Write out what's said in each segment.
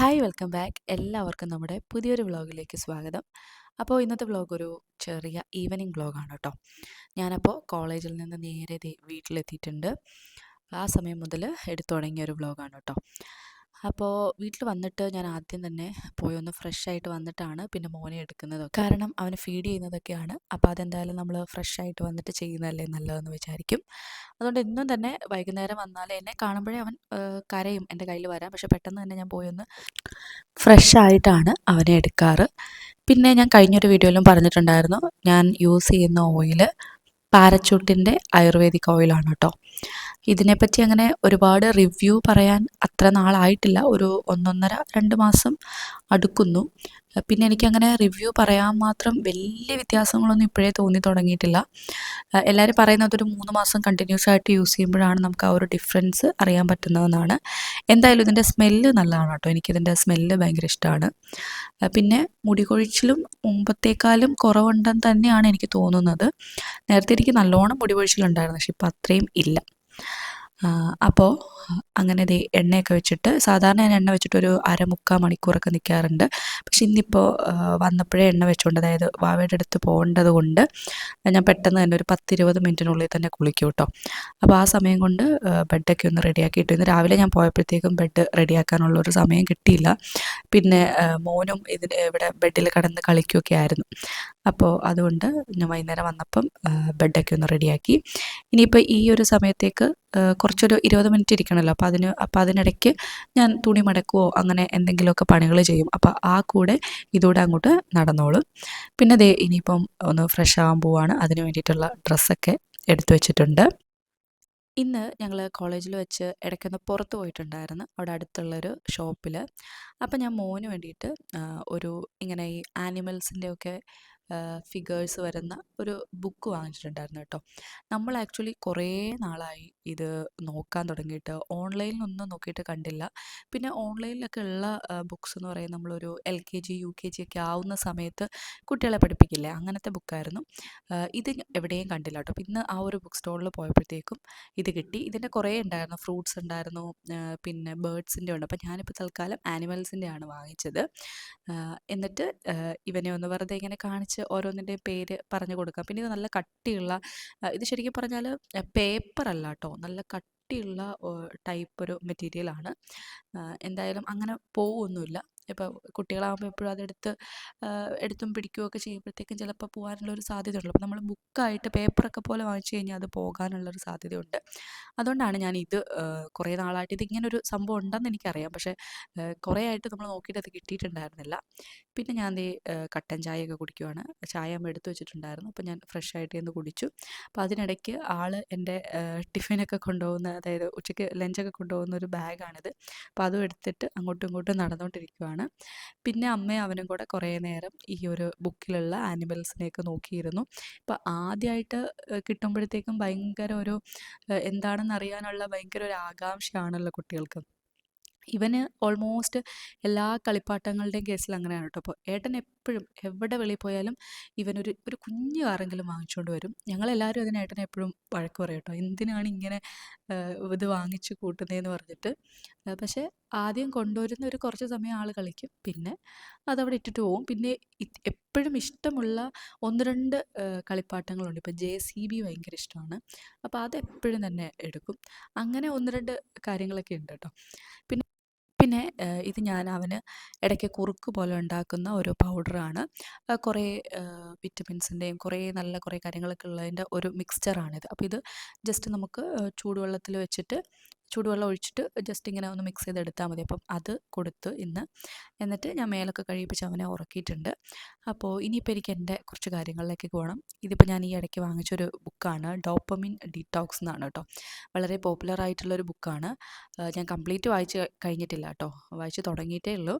Hi welcome back എല്ലാവർക്കും നമ്മുടെ പുതിയൊരു വ്ളോഗിലേക്ക് സ്വാഗതം. അപ്പോൾ ഇന്നത്തെ വ്ളോഗ് ഒരു ചെറിയ ഈവനിങ് വ്ളോഗാണ് കേട്ടോ. ഞാനപ്പോൾ കോളേജിൽ നിന്ന് നേരെ വീട്ടിലെത്തിയിട്ടുണ്ട്. ആ സമയം മുതൽ എടുത്തു തുടങ്ങിയ ഒരു വ്ളോഗാണ് കേട്ടോ. അപ്പോൾ വീട്ടിൽ വന്നിട്ട് ഞാൻ ആദ്യം തന്നെ പോയി ഒന്ന് ഫ്രഷ് ആയിട്ട് വന്നിട്ടാണ് പിന്നെ മോനെ എടുക്കുന്നത്. കാരണം അവനെ ഫീഡ് ചെയ്യുന്നതൊക്കെയാണ്. അപ്പോൾ അതെന്തായാലും നമ്മൾ ഫ്രഷ് ആയിട്ട് വന്നിട്ട് ചെയ്യുന്നതല്ലേ നല്ലതെന്ന് വിചാരിക്കും. അതുകൊണ്ട് ഇന്നും തന്നെ വൈകുന്നേരം വന്നാൽ എന്നെ കാണുമ്പോഴേ അവൻ കരയും എന്റെ കയ്യിൽ വരാം പക്ഷെ പെട്ടെന്ന് തന്നെ ഞാൻ പോയി ഒന്ന് ഫ്രഷ് ആയിട്ടാണ് അവനെ എടുക്കാറ്. പിന്നെ ഞാൻ കഴിഞ്ഞൊരു വീഡിയോയിലും പറഞ്ഞിട്ടുണ്ടായിരുന്നു. ഞാൻ യൂസ് ചെയ്യുന്ന ഓയിൽ പാരച്ചൂട്ടിന്റെ ആയുർവേദിക് ഓയിലാണ് കേട്ടോ ഇതിനെപ്പറ്റി അങ്ങനെ ഒരുപാട് റിവ്യൂ പറയാൻ അത്ര നാളായിട്ടില്ല. ഒരു ഒന്നൊന്നര രണ്ട് മാസം അടുക്കുന്നു. പിന്നെ എനിക്കങ്ങനെ റിവ്യൂ പറയാൻ മാത്രം വലിയ വ്യത്യാസങ്ങളൊന്നും ഇപ്പോഴേ തോന്നി തുടങ്ങിയിട്ടില്ല. എല്ലാവരും പറയുന്നത് ഒരു മൂന്ന് മാസം കണ്ടിന്യൂസ് ആയിട്ട് യൂസ് ചെയ്യുമ്പോഴാണ് നമുക്ക് ആ ഒരു ഡിഫറൻസ് അറിയാൻ പറ്റുന്നതെന്നാണ്. എന്തായാലും ഇതിന്റെ സ്മെല്ല് നല്ലതാണ് കേട്ടോ. എനിക്കിതിന്റെ സ്മെല്ല് ഭയങ്കര ഇഷ്ടമാണ്. പിന്നെ മുടി കൊഴിച്ചിലും മുമ്പത്തേക്കാളും കുറവുണ്ടെന്ന് തന്നെയാണ് എനിക്ക് തോന്നുന്നത്. നേരത്തെ എനിക്ക് നല്ലോണം മുടി കൊഴിച്ചിലുണ്ടായിരുന്നു പക്ഷെ ഇപ്പം അത്രയും ഇല്ല. അപ്പോൾ അങ്ങനെ ദേ എണ്ണയൊക്കെ വെച്ചിട്ട് സാധാരണ ഞാൻ എണ്ണ വെച്ചിട്ട് ഒരു അര മുക്കാൽ മണിക്കൂറൊക്കെ നിൽക്കാറുണ്ട് പക്ഷെ ഇന്നിപ്പോൾ വന്നപ്പോഴേ എണ്ണ വെച്ചുകൊണ്ട് അതായത് വാവയുടെ അടുത്ത് പോകേണ്ടത് കൊണ്ട് ഞാൻ പെട്ടെന്ന് തന്നെ ഒരു പത്തിരുപത് മിനിറ്റിനുള്ളിൽ തന്നെ കുളിക്കും കേട്ടോ. അപ്പോൾ ആ സമയം കൊണ്ട് ബെഡൊക്കെ ഒന്ന് റെഡിയാക്കിയിട്ട് ഇന്ന് രാവിലെ ഞാൻ പോയപ്പോഴത്തേക്കും ബെഡ് റെഡിയാക്കാനുള്ള ഒരു സമയം കിട്ടിയില്ല. പിന്നെ മോനും ഇതിന് ഇവിടെ ബെഡിൽ കിടന്ന് കളിക്കുകയൊക്കെ ആയിരുന്നു. അപ്പോൾ അതുകൊണ്ട് ഞാൻ വൈകുന്നേരം വന്നപ്പം ബെഡൊക്കെ ഒന്ന് റെഡിയാക്കി. ഇനിയിപ്പോൾ ഈ ഒരു സമയത്തേക്ക് കുറച്ചൊരു ഇരുപത് മിനിറ്റ് ഇരിക്കണമല്ലോ അപ്പോൾ അതിന് അപ്പോൾ അതിനിടയ്ക്ക് ഞാൻ തുണി മടക്കുവോ അങ്ങനെ എന്തെങ്കിലുമൊക്കെ പണികൾ ചെയ്യും. അപ്പോൾ ആ കൂടെ ഇതൂടെ അങ്ങോട്ട് നടന്നോളും. പിന്നെ ദേ ഇനിയിപ്പം ഒന്ന് ഫ്രഷ് ആവാൻ പോവാണ്. അതിന് വേണ്ടിയിട്ടുള്ള ഡ്രസ്സൊക്കെ എടുത്തു വെച്ചിട്ടുണ്ട്. ഇന്ന് ഞങ്ങൾ കോളേജിൽ വെച്ച് ഇടയ്ക്കൊന്ന് പുറത്ത് പോയിട്ടുണ്ടായിരുന്നു. അവിടെ അടുത്തുള്ളൊരു ഷോപ്പിൽ അപ്പം ഞാൻ മോന് വേണ്ടിയിട്ട് ഒരു ഇങ്ങനെ ഈ ആനിമൽസിന്റെ ഒക്കെ ഫിഗേഴ്സ് വരുന്ന ഒരു ബുക്ക് വാങ്ങിച്ചിട്ടുണ്ടായിരുന്നു കേട്ടോ. നമ്മൾ ആക്ച്വലി കുറേ നാളായി ഇത് നോക്കാൻ തുടങ്ങിയിട്ട്. ഓൺലൈനിലൊന്നും നോക്കിയിട്ട് കണ്ടില്ല. പിന്നെ ഓൺലൈനിലൊക്കെ ഉള്ള ബുക്സ് എന്ന് പറയുന്നത് നമ്മളൊരു L K G U K G ഒക്കെ ആവുന്ന സമയത്ത് കുട്ടികളെ പഠിപ്പിക്കില്ലേ? അങ്ങനത്തെ ബുക്കായിരുന്നു ഇത് എവിടെയും കണ്ടില്ല കേട്ടോ. പിന്നെ ആ ഒരു ബുക്ക് സ്റ്റോളിൽ പോയപ്പോഴത്തേക്കും ഇത് കിട്ടി. ഇതിന്റെ കുറേ ഉണ്ടായിരുന്നു. ഫ്രൂട്ട്സ് ഉണ്ടായിരുന്നു. പിന്നെ ബേർഡ്സിന്റെ ഉണ്ട്. അപ്പം ഞാനിപ്പോൾ തൽക്കാലം ആനിമൽസിന്റെ ആണ് വാങ്ങിച്ചത്. എന്നിട്ട് ഇവനെ ഒന്ന് വെറുതെ ഇങ്ങനെ കാണിച്ച് ഓരോന്നിന്റെയും പേര് പറഞ്ഞു കൊടുക്കാം. പിന്നെ ഇത് നല്ല കട്ടിയുള്ള ഇത് ശരിക്കും പറഞ്ഞാൽ പേപ്പർ അല്ല കേട്ടോ നല്ല കട്ടിയുള്ള ടൈപ്പ് ഒരു മെറ്റീരിയലാണ് എന്തായാലും അങ്ങനെ പോവൊന്നുമില്ല. ഇപ്പോൾ കുട്ടികളാകുമ്പോൾ എപ്പോഴും അതെടുത്ത് എടുത്തും പിടിക്കുകയൊക്കെ ചെയ്യുമ്പോഴത്തേക്കും ചിലപ്പോൾ പോകാനുള്ള ഒരു സാധ്യത ഉള്ളു അപ്പോൾ നമ്മൾ ബുക്കായിട്ട് പേപ്പറൊക്കെ പോലെ വാങ്ങിച്ചു കഴിഞ്ഞാൽ അത് പോകാനുള്ളൊരു സാധ്യതയുണ്ട്. അതുകൊണ്ടാണ് ഞാൻ ഇത് കുറേ നാളായിട്ട് ഇത് ഇങ്ങനൊരു സംഭവം ഉണ്ടെന്ന് എനിക്കറിയാം. പക്ഷേ കുറേ ആയിട്ട് നമ്മൾ നോക്കിയിട്ട് അത് കിട്ടിയിട്ടുണ്ടായിരുന്നില്ല. പിന്നെ ഞാൻ ഈ കട്ടൻ ചായയൊക്കെ കുടിക്കുവാണ്. ചായ അമ്മ എടുത്തു വെച്ചിട്ടുണ്ടായിരുന്നു. അപ്പോൾ ഞാൻ ഫ്രഷ് ആയിട്ട് ഇന്ന് കുടിച്ചു. അപ്പോൾ അതിനിടയ്ക്ക് ആൾ എന്റെ ടിഫിനൊക്കെ കൊണ്ടുപോകുന്ന അതായത് ഉച്ചയ്ക്ക് ലഞ്ചൊക്കെ കൊണ്ടുപോകുന്ന ഒരു ബാഗാണിത്. അപ്പോൾ അതും എടുത്തിട്ട് അങ്ങോട്ടും ഇങ്ങോട്ടും നടന്നുകൊണ്ടിരിക്കുവാണ് പിന്നെ അമ്മയും അവനും കൂടെ കുറേ നേരം ഈ ഒരു ബുക്കിലുള്ള ആനിമൽസിനെയൊക്കെ നോക്കിയിരുന്നു. ഇപ്പം ആദ്യമായിട്ട് കിട്ടുമ്പോഴത്തേക്കും ഭയങ്കര ഒരു എന്താണെന്ന് അറിയാനുള്ള ഭയങ്കര ഒരു ആകാംക്ഷയാണല്ലോ കുട്ടികൾക്ക്. ഇവന് ഓൾമോസ്റ്റ് എല്ലാ കളിപ്പാട്ടങ്ങളുടെയും കേസിൽ അങ്ങനെയാണ് കേട്ടോ. അപ്പോൾ ഏട്ടൻ എപ്പോഴും എവിടെ വെളിയിൽ പോയാലും ഇവനൊരു ഒരു കുഞ്ഞു കാറെങ്കിലും വാങ്ങിച്ചുകൊണ്ട് വരും. ഞങ്ങളെല്ലാവരും അതിന് എപ്പോഴും വഴക്ക് പറയും കേട്ടോ. എന്തിനാണ് ഇങ്ങനെ ഇത് വാങ്ങിച്ച് കൂട്ടുന്നതെന്ന് പറഞ്ഞിട്ട്. പക്ഷേ ആദ്യം കൊണ്ടുവരുന്ന ഒരു കുറച്ച് സമയം ആൾ കളിക്കും. പിന്നെ അതവിടെ ഇട്ടിട്ട് പോകും പിന്നെ എപ്പോഴും ഇഷ്ടമുള്ള ഒന്ന് രണ്ട് കളിപ്പാട്ടങ്ങളുണ്ട്. ഇപ്പോൾ ജെ സി ബി ഭയങ്കര ഇഷ്ടമാണ്. അപ്പോൾ അത് എപ്പോഴും തന്നെ എടുക്കും. അങ്ങനെ ഒന്ന് രണ്ട് കാര്യങ്ങളൊക്കെ ഉണ്ട് കേട്ടോ. പിന്നെ പിന്നെ ഇത് ഞാൻ അവന് ഇടയ്ക്ക് കുറുക്ക് പോലെ ഉണ്ടാക്കുന്ന ഒരു പൗഡറാണ്. കുറേ വിറ്റമിൻസിന്റെയും കുറേ നല്ല കുറേ കാര്യങ്ങളൊക്കെ ഉള്ളതിന്റെ ഒരു മിക്സ്ചറാണിത് അപ്പോൾ ഇത് ജസ്റ്റ് നമുക്ക് ചൂടുവെള്ളത്തിൽ വെച്ചിട്ട് ചൂടുവെള്ളം ഒഴിച്ചിട്ട് ജസ്റ്റ് ഇങ്ങനെ ഒന്ന് മിക്സ് ചെയ്തെടുത്താൽ മതി. അപ്പം അത് കൊടുത്ത് ഇന്ന് എന്നിട്ട് ഞാൻ മേലൊക്കെ കഴിയിപ്പിച്ച് അവനെ ഉറക്കിയിട്ടുണ്ട്. അപ്പോൾ ഇനിയിപ്പോൾ എനിക്ക് എന്റെ കുറച്ച് കാര്യങ്ങളിലേക്ക് പോകണം. ഇതിപ്പോൾ ഞാൻ ഈ ഇടയ്ക്ക് വാങ്ങിച്ചൊരു ബുക്കാണ് ഡോപ്പമിൻ ഡീറ്റോക്സ് എന്നാണ് കേട്ടോ വളരെ പോപ്പുലർ ആയിട്ടുള്ളൊരു ബുക്കാണ് ഞാൻ കംപ്ലീറ്റ് വായിച്ച് കഴിഞ്ഞിട്ടില്ല കേട്ടോ വായിച്ച് തുടങ്ങിയിട്ടേ ഉള്ളൂ.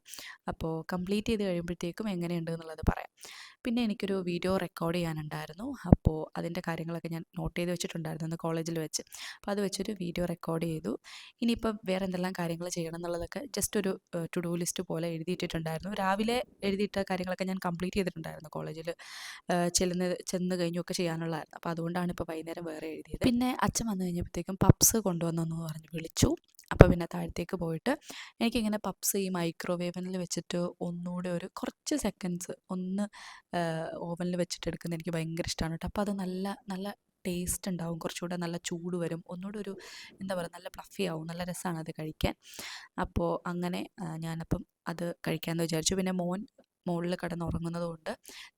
അപ്പോൾ കംപ്ലീറ്റ് ചെയ്ത് കഴിയുമ്പോഴത്തേക്കും എങ്ങനെയുണ്ട് എന്നുള്ളത് പറയാം. പിന്നെ എനിക്കൊരു വീഡിയോ റെക്കോർഡ് ചെയ്യാനുണ്ടായിരുന്നു. അപ്പോൾ അതിന്റെ കാര്യങ്ങളൊക്കെ ഞാൻ നോട്ട് ചെയ്ത് വെച്ചിട്ടുണ്ടായിരുന്നു കോളേജിൽ വെച്ച്. അപ്പോൾ അത് വെച്ചൊരു വീഡിയോ റെക്കോർഡ് ചെയ്തു. ഇനിയിപ്പം വേറെ എന്തെല്ലാം കാര്യങ്ങൾ ചെയ്യണം എന്നുള്ളതൊക്കെ ജസ്റ്റ് ഒരു ടു ഡു ലിസ്റ്റ് പോലെ എഴുതിയിട്ടിട്ടുണ്ടായിരുന്നു. രാവിലെ എഴുതിയിട്ട കാര്യങ്ങളൊക്കെ ഞാൻ കംപ്ലീറ്റ് ചെയ്തിട്ടുണ്ടായിരുന്നു കോളേജിൽ ചെല്ലുന്ന ചെന്ന് കഴിഞ്ഞൊക്കെ ചെയ്യാനുള്ളതായിരുന്നു. അപ്പോൾ അതുകൊണ്ടാണ് ഇപ്പോൾ വൈകുന്നേരം വേറെ എഴുതിയത്. പിന്നെ അച്ഛൻ വന്നു കഴിഞ്ഞപ്പോഴത്തേക്കും പപ്സ് കൊണ്ടുവന്നെന്ന് പറഞ്ഞ് വിളിച്ചു. അപ്പോൾ പിന്നെ താഴത്തേക്ക് പോയിട്ട് എനിക്കിങ്ങനെ പപ്സ് ഈ മൈക്രോവേവനിൽ വെച്ചിട്ട് ഒന്നുകൂടെ ഒരു കുറച്ച് സെക്കൻഡ്സ് ഒന്ന് ഓവനിൽ വെച്ചിട്ട് എടുക്കുന്നത് എനിക്ക് ഭയങ്കര ഇഷ്ടമാണ് കേട്ടോ. അപ്പോൾ അത് നല്ല നല്ല ടേസ്റ്റ് ഉണ്ടാവും. കുറച്ചുകൂടെ നല്ല ചൂട് വരും. ഒന്നുകൂടെ ഒരു എന്താ പറയുക നല്ല ഫ്ലഫി ആവും. നല്ല രസമാണ് അത് കഴിക്കാൻ. അപ്പോൾ അങ്ങനെ ഞാനപ്പം അത് കഴിക്കാമെന്ന് വിചാരിച്ചു. പിന്നെ മോൻ മുകളിൽ കിടന്ന് ഉറങ്ങുന്നതുകൊണ്ട്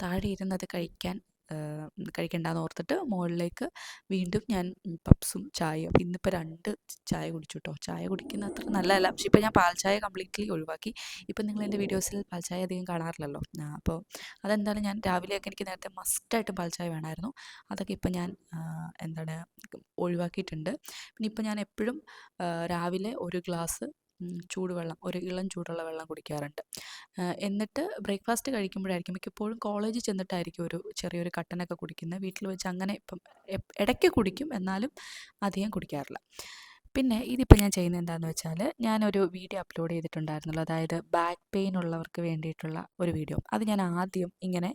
താഴെ ഇരുന്നത് കഴിക്കാൻ കഴിക്കണ്ടെന്ന് ഓർത്തിട്ട് മുകളിലേക്ക് വീണ്ടും ഞാൻ പപ്സും ചായയും ഇന്നിപ്പോൾ രണ്ട് ചായ കുടിച്ചു കേട്ടോ ചായ കുടിക്കുന്ന അത്ര നല്ലതല്ല. പക്ഷേ ഇപ്പോൾ ഞാൻ പാൽ ചായ കംപ്ലീറ്റ്ലി ഒഴിവാക്കി. ഇപ്പം നിങ്ങൾ എന്റെ വീഡിയോസിൽ പാൽ ചായ അധികം കാണാറില്ലല്ലോ. അപ്പോൾ അതെന്തായാലും ഞാൻ രാവിലെയൊക്കെ എനിക്ക് നേരത്തെ മസ്റ്റായിട്ട് പാൽ ചായ വേണമായിരുന്നു. അതൊക്കെ ഇപ്പം ഞാൻ എന്താണ് ഒഴിവാക്കിയിട്ടുണ്ട്. പിന്നെ ഇപ്പം ഞാൻ എപ്പോഴും രാവിലെ ഒരു ഗ്ലാസ് ചൂടുവെള്ളം ഒരു ഇളം ചൂടുള്ള വെള്ളം കുടിക്കാറുണ്ട്. എന്നിട്ട് ബ്രേക്ക്ഫാസ്റ്റ് കഴിക്കുമ്പോഴായിരിക്കും മിക്കപ്പോഴും കോളേജിൽ ചെന്നിട്ടായിരിക്കും ഒരു ചെറിയൊരു കട്ടനൊക്കെ കുടിക്കുന്നത്. വീട്ടിൽ വെച്ച് അങ്ങനെ ഇപ്പം ഇടയ്ക്ക് കുടിക്കും. എന്നാലും അധികം കുടിക്കാറില്ല. പിന്നെ ഇതിപ്പോൾ ഞാൻ ചെയ്യുന്നത് എന്താണെന്ന് വെച്ചാൽ ഞാനൊരു വീഡിയോ അപ്ലോഡ് ചെയ്തിട്ടുണ്ടായിരുന്നല്ലോ. അതായത് ബാക്ക് പെയിൻ ഉള്ളവർക്ക് വേണ്ടിയിട്ടുള്ള ഒരു വീഡിയോ. അത് ഞാൻ ആദ്യം ഇങ്ങനെ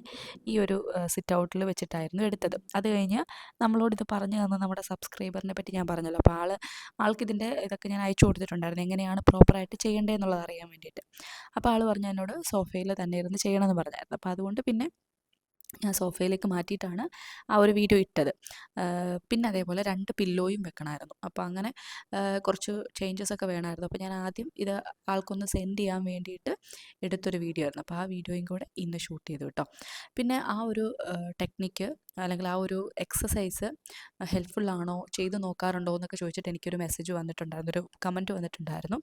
ഈ ഒരു സിറ്റ് ഔട്ടിൽ വെച്ചിട്ടായിരുന്നു എടുത്തത്. അത് കഴിഞ്ഞ് നമ്മളോട് ഇത് പറഞ്ഞു തന്ന നമ്മുടെ സബ്സ്ക്രൈബറിനെ പറ്റി ഞാൻ പറഞ്ഞല്ലോ. അപ്പോൾ ആൾ ആൾക്കിതിന്റെ ഇതൊക്കെ ഞാൻ അയച്ചു കൊടുത്തിട്ടുണ്ടായിരുന്നു. എങ്ങനെയാണ് പ്രോപ്പറായിട്ട് ചെയ്യേണ്ടതെന്നുള്ളത് അറിയാൻ വേണ്ടിയിട്ട്. അപ്പോൾ ആൾ പറഞ്ഞു എന്നോട് സോഫയിൽ തന്നെ ഇരുന്ന് ചെയ്യണമെന്ന് പറഞ്ഞായിരുന്നു. അപ്പോൾ അതുകൊണ്ട് പിന്നെ ഞാൻ സോഫയിലേക്ക് മാറ്റിയിട്ടാണ് ആ ഒരു വീഡിയോ ഇട്ടത്. പിന്നെ അതേപോലെ രണ്ട് പില്ലോയും വെക്കണമായിരുന്നു. അപ്പോൾ അങ്ങനെ കുറച്ച് ചേഞ്ചസ് ഒക്കെ വേണമായിരുന്നു. അപ്പോൾ ഞാൻ ആദ്യം ഇത് ആൾക്കൊന്ന് സെൻഡ് ചെയ്യാൻ വേണ്ടിയിട്ട് എടുത്തൊരു വീഡിയോ ആയിരുന്നു. അപ്പോൾ ആ വീഡിയോയും കൂടെ ഇന്ന് ഷൂട്ട് ചെയ്തു കേട്ടോ. പിന്നെ ആ ഒരു ടെക്നിക്ക് അല്ലെങ്കിൽ ആ ഒരു എക്സസൈസ് ഹെൽപ്ഫുള്ളാണോ ചെയ്ത് നോക്കാറുണ്ടോ എന്നൊക്കെ ചോദിച്ചിട്ട് എനിക്കൊരു മെസ്സേജ് വന്നിട്ടുണ്ടായിരുന്നു. ഒരു കമന്റ് വന്നിട്ടുണ്ടായിരുന്നു.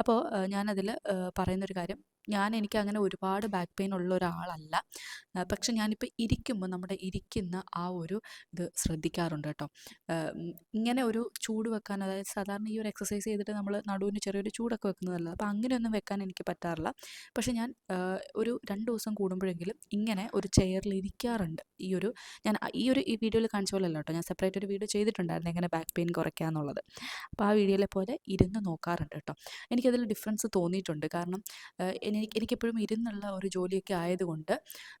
അപ്പോൾ ഞാനതിൽ പറയുന്നൊരു കാര്യം ഞാൻ എനിക്ക് അങ്ങനെ ഒരുപാട് ബാക്ക് പെയിൻ ഉള്ള ഒരാളല്ല. പക്ഷെ ഞാനിപ്പോൾ ഇരിക്കുമ്പോൾ നമ്മുടെ ഇരിക്കുന്ന ആ ഒരു ഇത് ശ്രദ്ധിക്കാറുണ്ട് കേട്ടോ. ഇങ്ങനെ ഒരു ചൂട് വെക്കാൻ അതായത് സാധാരണ ഈ ഒരു എക്സസൈസ് ചെയ്തിട്ട് നമ്മൾ നടുവിന് ചെറിയൊരു ചൂടൊക്കെ വെക്കുന്നതല്ല അപ്പോൾ അങ്ങനെയൊന്നും വെക്കാൻ എനിക്ക് പറ്റാറില്ല. പക്ഷെ ഞാൻ ഒരു രണ്ട് ദിവസം കൂടുമ്പോഴെങ്കിലും ഇങ്ങനെ ഒരു ചെയറിൽ ഇരിക്കാറുണ്ട്. ഈ ഒരു ഞാൻ ഈ ഒരു ഈ വീഡിയോയിൽ കാണിച്ച പോലെ അല്ല കേട്ടോ. ഞാൻ സെപ്പറേറ്റ് ഒരു വീഡിയോ ചെയ്തിട്ടുണ്ടായിരുന്നു എങ്ങനെ ബാക്ക് പെയിൻ കുറയ്ക്കുക എന്നുള്ളത്. അപ്പോൾ ആ വീഡിയോയിലെ പോലെ ഇരുന്ന് നോക്കാറുണ്ട് കേട്ടോ. എനിക്കതിൽ ഡിഫറൻസ് തോന്നിയിട്ടുണ്ട്. കാരണം എനിക്ക് എനിക്കെപ്പോഴും ഇരുന്നുള്ള ഒരു ജോലിയൊക്കെ ആയതുകൊണ്ട്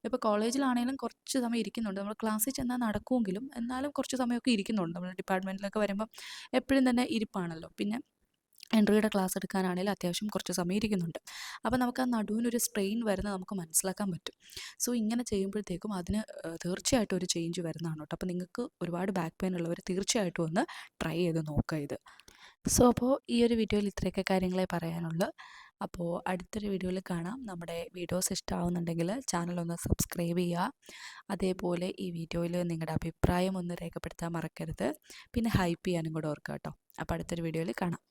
ഇപ്പോൾ കോളേജിലാണെങ്കിലും കുറച്ച് സമയം ഇരിക്കുന്നുണ്ട്. നമ്മൾ ക്ലാസ്സിൽ ചെന്നാൽ നടക്കുമെങ്കിലും എന്നാലും കുറച്ച് സമയമൊക്കെ ഇരിക്കുന്നുണ്ട്. നമ്മൾ ഡിപ്പാർട്ട്മെന്റിലൊക്കെ വരുമ്പം എപ്പോഴും തന്നെ ഇരിപ്പാണല്ലോ. പിന്നെ എൻട്രിയുടെ ക്ലാസ് എടുക്കാനാണെങ്കിലും അത്യാവശ്യം കുറച്ച് സമയം ഇരിക്കുന്നുണ്ട്. അപ്പോൾ നമുക്ക് ആ നടുവിനൊരു സ്ട്രെയിൻ വരുന്നത് നമുക്ക് മനസ്സിലാക്കാൻ പറ്റും. സോ ഇങ്ങനെ ചെയ്യുമ്പോഴത്തേക്കും അതിന് തീർച്ചയായിട്ടും ഒരു ചേഞ്ച് വരുന്നതാണ് കേട്ടോ. അപ്പോൾ നിങ്ങൾക്ക് ഒരുപാട് ബാക്ക് പെയിൻ ഉള്ളവർ തീർച്ചയായിട്ടും ഒന്ന് ട്രൈ ചെയ്ത് നോക്കുക ഇത്. സോ അപ്പോൾ ഈ ഒരു വീഡിയോയിൽ ഇത്രയൊക്കെ കാര്യങ്ങളെ പറയാനുള്ളൂ. അപ്പോൾ അടുത്തൊരു വീഡിയോയിൽ കാണാം. നമ്മുടെ വീഡിയോസ് ഇഷ്ടമാവുന്നുണ്ടെങ്കിൽ ചാനൽ ഒന്ന് സബ്സ്ക്രൈബ് ചെയ്യുക. അതേപോലെ ഈ വീഡിയോയിൽ നിങ്ങളുടെ അഭിപ്രായം ഒന്ന് രേഖപ്പെടുത്താൻ മറക്കരുത്. പിന്നെ ഹൈപ്പ് ചെയ്യാനും കൂടെ ഓർക്കുക കേട്ടോ. അപ്പോൾ അടുത്തൊരു വീഡിയോയിൽ കാണാം.